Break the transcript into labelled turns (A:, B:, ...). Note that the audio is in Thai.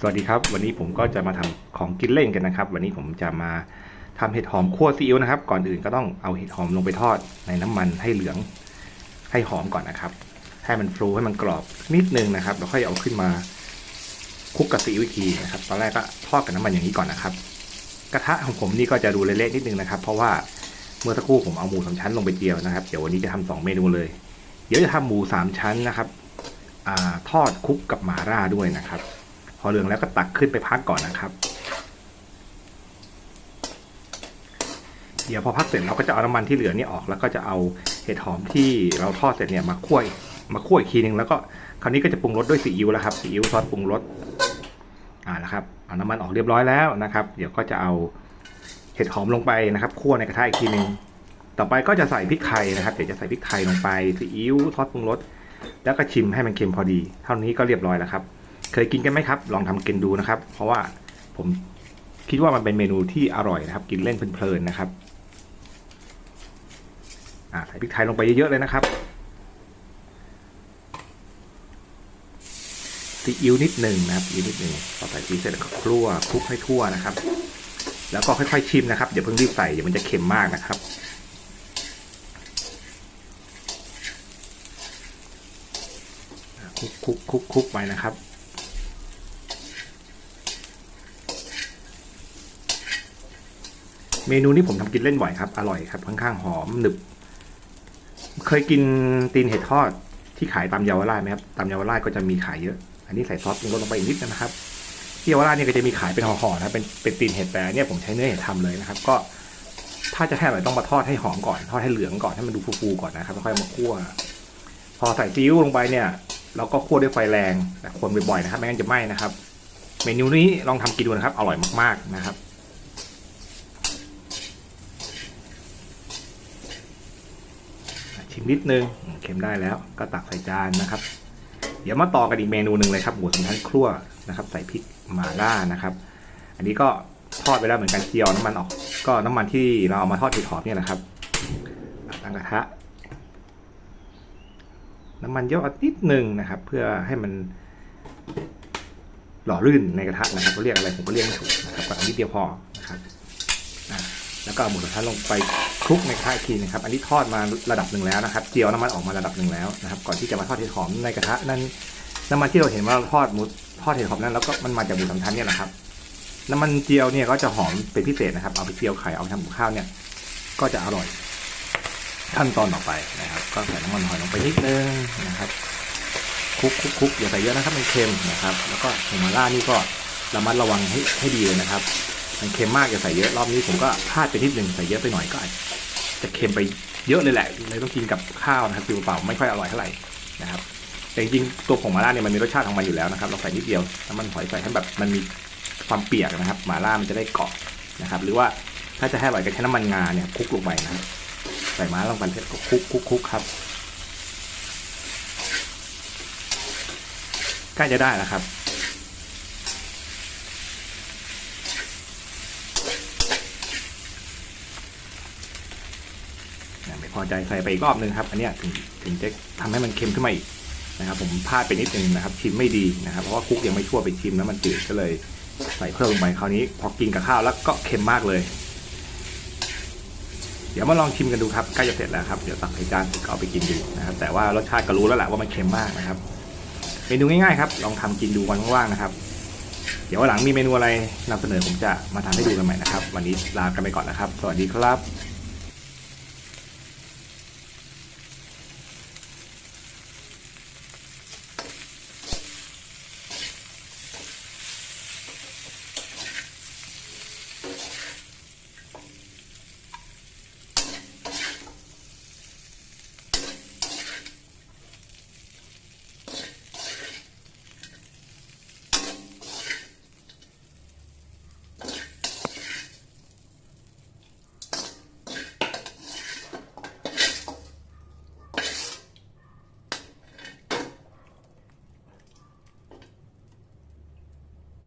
A: สวัสดีครับ วันนี้ผมก็จะมาทำของกินเล่นกันนะครับ วันนี้ผมจะมาทำเห็ดหอมคั่วซีอิ๊วนะครับ ก่อนอื่นก็ต้องเอาเห็ดหอมลงไปทอดในน้ำมันให้เหลืองให้หอมก่อนนะครับ ให้มันฟูให้มันกรอบนิดนึงนะครับแล้วค่อยเอาขึ้นมาคลุกกับซีอิ๊วอีกทีนะครับ ตอนแรกก็ทอดกับน้ำมันอย่างนี้ก่อนนะครับ กระทะของผมนี่ก็จะดูเละๆนิดนึงนะครับ เพราะว่าเมื่อสักครู่ผมเอาหมูสามชั้นลงไปเจียวนะครับ เดี๋ยววันนี้จะทำสองเมนูเลย เดี๋ยวจะทำหมูสามชั้นนะครับอทอดคลุกกับหมาล่าด้วยนะครับ พอเหลืองแล้วก็ตักขึ้นไปพักก่อนนะครับ เดี๋ยวพอพักเสร็จเราก็จะเอาน้ำมันที่เหลือนี่ออก แล้วก็จะเอาเห็ดหอมที่เราทอดเสร็จเนี่ยมาคั่วมาคั่วอีกทีหนึ่งแล้วก็คราวนี้ก็จะปรุงรสด้วยซีอิ๊วแล้วครับซีอิ๊วซอสปรุงรสอ่าแล้วครับเอาน้ำมันออกเรียบร้อยแล้วนะครับ เดี๋ยวก็จะเอาเห็ดหอมลงไปนะครับคั่วในกระทะอีกทีหนึ่งต่อไปก็จะใส่พริกไทยนะครับ เดี๋ยวจะใส่พริกไทยลงไปซีอิ๊วซอสปรุงรสแล้วก็ชิมให้มันเค็มพอดี เท่านี้ก็เรียบร้อยแล้วครับ เคยกินกันไหมครับ ลองทำกินดูนะครับ เพราะว่าผมคิดว่ามันเป็นเมนูที่อร่อยนะครับ กินเล่นเพลินๆนะครับใส่พริกไทยลงไปเยอะๆเลยนะครับซีอิ๊วนิดหนึ่งนะครับซีอิ๊วนิดหนึ่งพอใส่ซีอิ๊วเสร็จแล้วก็คลุกคลุกให้ทั่วนะครับ แล้วก็ค่อยๆชิมนะครับอย่าเพิ่งรีบใส่เดี๋ยวมันจะเค็มมากนะครับคลุกคลุกคุกคุกไปนะครับ เมนูนี้ผมทำกินเล่นบ่อยครับ อร่อยครับค่อนข้างหอมหนึบ เคยกินตีนเห็ดทอดที่ขายตามเยาวราชไหมครับ ตามเยาวราชก็จะมีขายเยอะ อันนี้ใส่ซอสปรุงรสลงไปอีกนิดนะครับที่เยาวราชเนี่ยก็จะมีขายเป็นห่อๆนะ เป็นเป็นตีนเห็ดแต่เนี่ยผมใช้เนื้อเห็ดทำเลยนะครับ ก็ ถ้าจะให้อร่อยต้องมาทอดให้หอมก่อน ทอดให้เหลืองก่อนให้มันดูฟูๆก่อนนะครับแล้วค่อยมาคั่ว พอใส่ซีอิ๊วลงไปเนี่ยเราก็คั่วด้วยไฟแรงแต่คนบ่อยๆนะครับไม่งั้นจะไหม้นะครับ เมนูนี้ลองทำกินดูนะครับ อร่อยมากๆนะครับิมนิดนึงเค็มได้แล้วก็ตักใส่จานนะครับ เดี๋ยวมาต่อกันอีกเมนูหนึ่งเลยครับหมูสามชั้นครั่วนะครับ ใส่พริกหม่าล่านะครับ อันนี้ก็ทอดไปแล้วเหมือนกันเจียวน้ำมันออก ก็น้ำมันที่เราเอามาทอดเห็ดหอมเนี่ยแหละครับตั้งกระทะน้ำมันเยอะนิดนึงนะครับ เพื่อให้มันหล่อลื่นในกระทะนะครับเขาเรียกอะไรผมก็เรียกไม่ถูกนะครับก็เอานิดเดียวพอนะครับอะแล้ว ก็เอาหมูสามชั้นลงไปคลุกในกระทะอีกทีนะครับ อันนี้ทอดมาระดับหนึ่งแล้วนะครับ เจียวน้ำมันออกมาระดับหนึ่งแล้วนะครับ ก่อนที่จะมาทอดเห็ดหอมในกระทะนั้นน้ำมันที่เราเห็นว่าเราทอดหมูทอดเห็ดหอมนั้นแล้วก็มันมาจากหมูสามชั้นเนี่ยแหละครับน้ำมันเจียวเนี่ยก็จะหอมเป็นพิเศษนะครับ เอาไปเจียวไข่เอาไปทำกับข้าวเนี่ย ก็จะอร่อย ขั้นตอนต่อไปนะครับ ก็ใส่น้ำมันหอยลงไปนิดนึงนะครับคลุกคลุกคลุกอย่าใส่เยอะนะครับมันเค็มนะครับ แล้วก็หมูมาล่านี่ก็ระมัดระวังให้ให้ดีเลยนะครับ มันเค็มมากอย่าใส่เยอะรอบนี้ผมก็พลาดไปนิดนึงใส่เยอะไปหน่อยก็อาจจะเค็มไปเยอะเลยแหละเลยต้องกินกับข้าวนะครับกินเปล่าๆไม่ค่อยอร่อยเท่าไหร่นะครับแต่จริงๆตัวผงมาล่าเนี่ยมันมีรสชาติของมันอยู่แล้วนะครับเราใส่นิดเดียวน้ำมันหอยใส่ให้แบบมันมีความเปียกนะครับมาล่ามันจะได้เกาะนะครับ หรือว่าถ้าจะให้อร่อยก็ใช้น้ำมันงาเนี่ยคลุกลงไปนะครับใส่ม้าลงไปเสร็จก็คลุกคลุกคลุกครับใกล้จะได้แล้วครับ ไม่พ อใจใส่ไปอีกรอบนึงครับ อันนี้ถึงถึงจะทำให้มันเค็มขึ้นมาอีกนะครับ ผมพลาดไปนิดนึงนะครับ ชิมไม่ดีนะครับ เพราะว่าคุกยังไม่ทั่วไปชิมแล้วมันจืดก็เลยใส่เพิ่มลงไปคราวนี้ พอกินกับข้าวแล้วก็เค็มมากเลย เดี๋ยวมาลองชิมกันดูครับใกล้จะเสร็จแล้วครับเดี๋ยวตักใส่จานก็เอาไปกินดูนะครับ แต่ว่ารสชาติก็รู้แล้วแหละว่ามันเค็มมากนะครับเมนูง่ายๆครับ ลองทำกินดูวันว่างๆนะครับ เดี๋ยววันหลังมีเมนูอะไรนำเสนอผมจะมาทำให้ดูกันใหม่นะครับ วันนี้ลากันไปก่อนนะครับ สวัสดีครับ